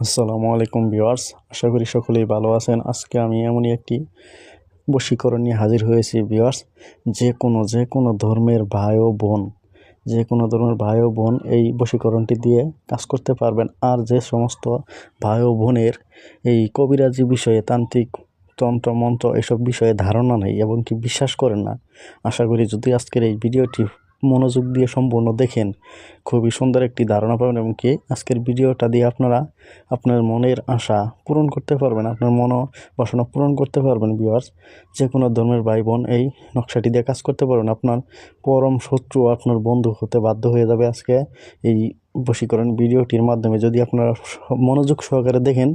আসসালামু আলাইকুম ভিউয়ার্স, আশা করি সকলেই ভালো আছেন। আজকে আমি এমনই একটি বশীকরণ নিয়ে হাজির হয়েছি ভিউয়ার্স। যে কোনো যে কোনো ধর্মের ভাই ও বোন যে কোনো ধর্মের ভাই ও বোন এই বশীকরণটি দিয়ে কাজ করতে পারবেন। আর যে সমস্ত ভাই ও বোনের এই কবিরাজি বিষয়ে, তান্ত্রিক তন্ত্র, মন্ত্র, এসব বিষয়ে ধারণা নেই এবং কি বিশ্বাস করেন না, আশা করি যদি আজকের এই ভিডিওটি মনোযোগ দিয়ে সম্পূর্ণ দেখেন। খুবই সুন্দর একটি ধারণা পাবেন এবং কি আজকের ভিডিওটা দিয়ে আপনারা আপনার মনের আশা পূরণ করতে পারবেন, আপনার মন বাসনা পূরণ করতে পারবেন বিয়ার্স যে কোনো ধর্মের ভাই বোন এই নকশাটি দিয়ে কাজ করতে পারবেন। আপনার পরম শত্রু, আপনার বন্ধু হতে বাধ্য হয়ে যাবে আজকে এই বশীকরণ ভিডিওটির মাধ্যমে। যদি আপনারা মনোযোগ সহকারে দেখেন,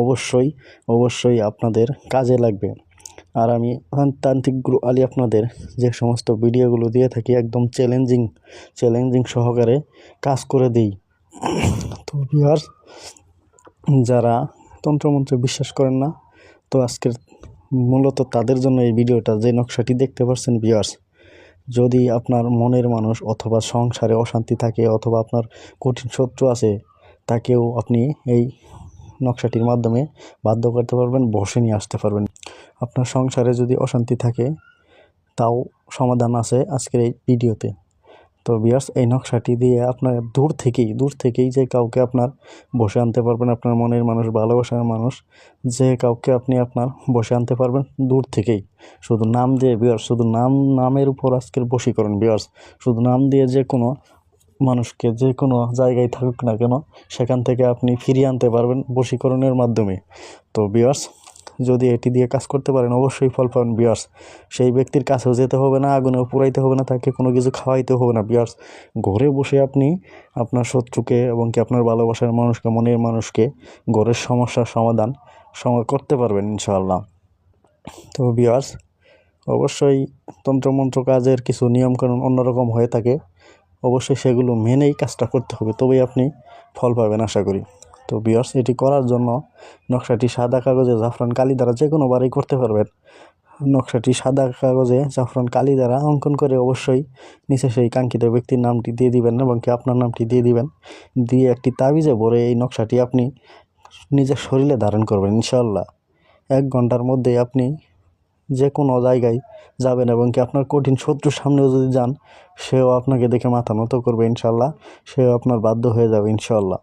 অবশ্যই অবশ্যই আপনাদের কাজে লাগবে। আর আমি তান্ত্রিক গুরু আলী আপনাদের যে সমস্ত ভিডিওগুলো দিয়ে থাকি একদম চ্যালেঞ্জিং চ্যালেঞ্জিং সহকারে কাজ করে দিই। তো বিহার যারা তন্ত্রমন্ত্রে বিশ্বাস করেন না, তো আজকের মূলত তাদের জন্য এই ভিডিওটা যে নকশাটি দেখতে পাচ্ছেন বিয়ার্স যদি আপনার মনের মানুষ অথবা সংসারে অশান্তি থাকে অথবা আপনার কঠিন শত্রু আছে, তাকেও আপনি এই নকশাটির মাধ্যমে বাধ্য করতে পারবেন, বসে নিয়ে আসতে পারবেন। আপনার সংসারে যদি অশান্তি থাকে, তাও সমাধান আছে আজকের এই ভিডিওতে। তো বিয়ার্স এই নকশাটি দিয়ে আপনার দূর থেকেই দূর থেকেই যে কাউকে আপনার বসে আনতে পারবেন, আপনার মনের মানুষ, ভালোবাসার মানুষ, যে কাউকে আপনি আপনার বসে আনতে পারবেন দূর থেকেই। শুধু নাম দিয়ে বিয়ার্স শুধু নাম, নামের উপর আজকের বশীকরণ বিয়ার্স শুধু নাম দিয়ে যে কোনো মানুষকে, যে কোনো জায়গায় থাকুক না কেন, সেখান থেকে আপনি ফিরিয়ে আনতে পারবেন বশীকরণের মাধ্যমে। তো বিয়ার্স যদি এটি দিয়ে কাজ করতে পারেন, অবশ্যই ফল পাবেন বিয়ার্স সেই ব্যক্তির কাছেও যেতে হবে না, আগুনেও পুরাইতে হবে না, তাকে কোনো কিছু খাওয়াইতে হবে না বিয়ার্স ঘরে বসে আপনি আপনার শত্রুকে এবং কি আপনার ভালোবাসার মানুষকে, মনের মানুষকে ঘরের সমস্যার সমাধান করতে পারবেন, ইনশাআল্লাহ। তো বিয়ার্স অবশ্যই তন্ত্রমন্ত্র কাজের কিছু নিয়মকানুন অন্যরকম হয়ে থাকে। অবশ্যই সেগুলো মেনেই কাজটা করতে হবে, তবেই আপনি ফল পাবেন, আশা করি। তো বিয়ার্স এটি করার জন্য নকশাটি সাদা কাগজে জাফরান কালি দ্বারা যে কোনোবারই করতে পারবেন। নকশাটি সাদা কাগজে জাফরান কালি দ্বারা অঙ্কন করে অবশ্যই নিচে সেই কাঙ্ক্ষিত ব্যক্তির নামটি দিয়ে দিবেন এবং কি আপনার নামটি দিয়ে দিবেন। দিয়ে একটি তাবিজে ভরে এই নকশাটি আপনি নিজের শরীরে ধারণ করবেন ইনশাল্লাহ এক ঘণ্টার মধ্যে আপনি যে কোনো জায়গায় যাবেন এবং কি আপনার কঠিন শত্রুর সামনেও যদি যান, সেও আপনাকে দেখে মাথা নত করবে ইনশাল্লাহ সেও আপনার বাধ্য হয়ে যাবে ইনশাল্লাহ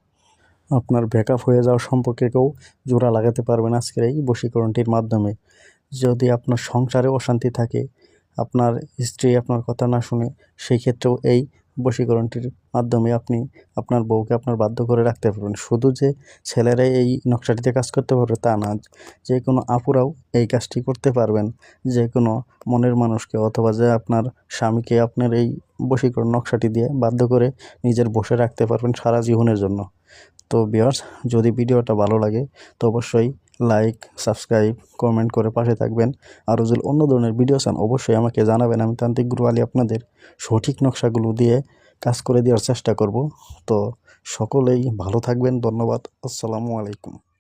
আপনার ব্যাকআপ হয়ে যাওয়ার সম্পর্কেও জোড়া লাগাতে পারবেন আজকের এই বশীকরণটির মাধ্যমে। যদি আপনার সংসারে অশান্তি থাকে, আপনার স্ত্রী আপনার কথা না শুনে সেই ক্ষেত্রেও এই বশীকরণটির মাধ্যমে আপনি আপনার বউকে আপনার বাধ্য করে রাখতে পারবেন। শুধু যে ছেলেরাই এই নকশাটিতে কাজ করতে পারবে তা না, যে কোনো আপুরাও এই কাজটি করতে পারবেন। যে কোনো মনের মানুষকে অথবা যে আপনার স্বামীকে আপনার এই বশীকরণ নকশাটি দিয়ে বাধ্য করে নিজের বসে রাখতে পারবেন সারা জীবনের জন্য। তো বিয়ার্স যদি ভিডিওটা ভালো লাগে, তো অবশ্যই লাইক সাবস্ক্রাইব কমেন্ট করে পাশে থাকবেন। আরও যদি অন্য ধরনের ভিডিও চান, অবশ্যই আমাকে জানাবেন। আমি তান্ত্রিক গুরু আলী আপনাদের সঠিক নকশাগুলো দিয়ে কাজ করে দেওয়ার চেষ্টা করব। তো সকলেই ভালো থাকবেন। ধন্যবাদ। আসসালামু আলাইকুম।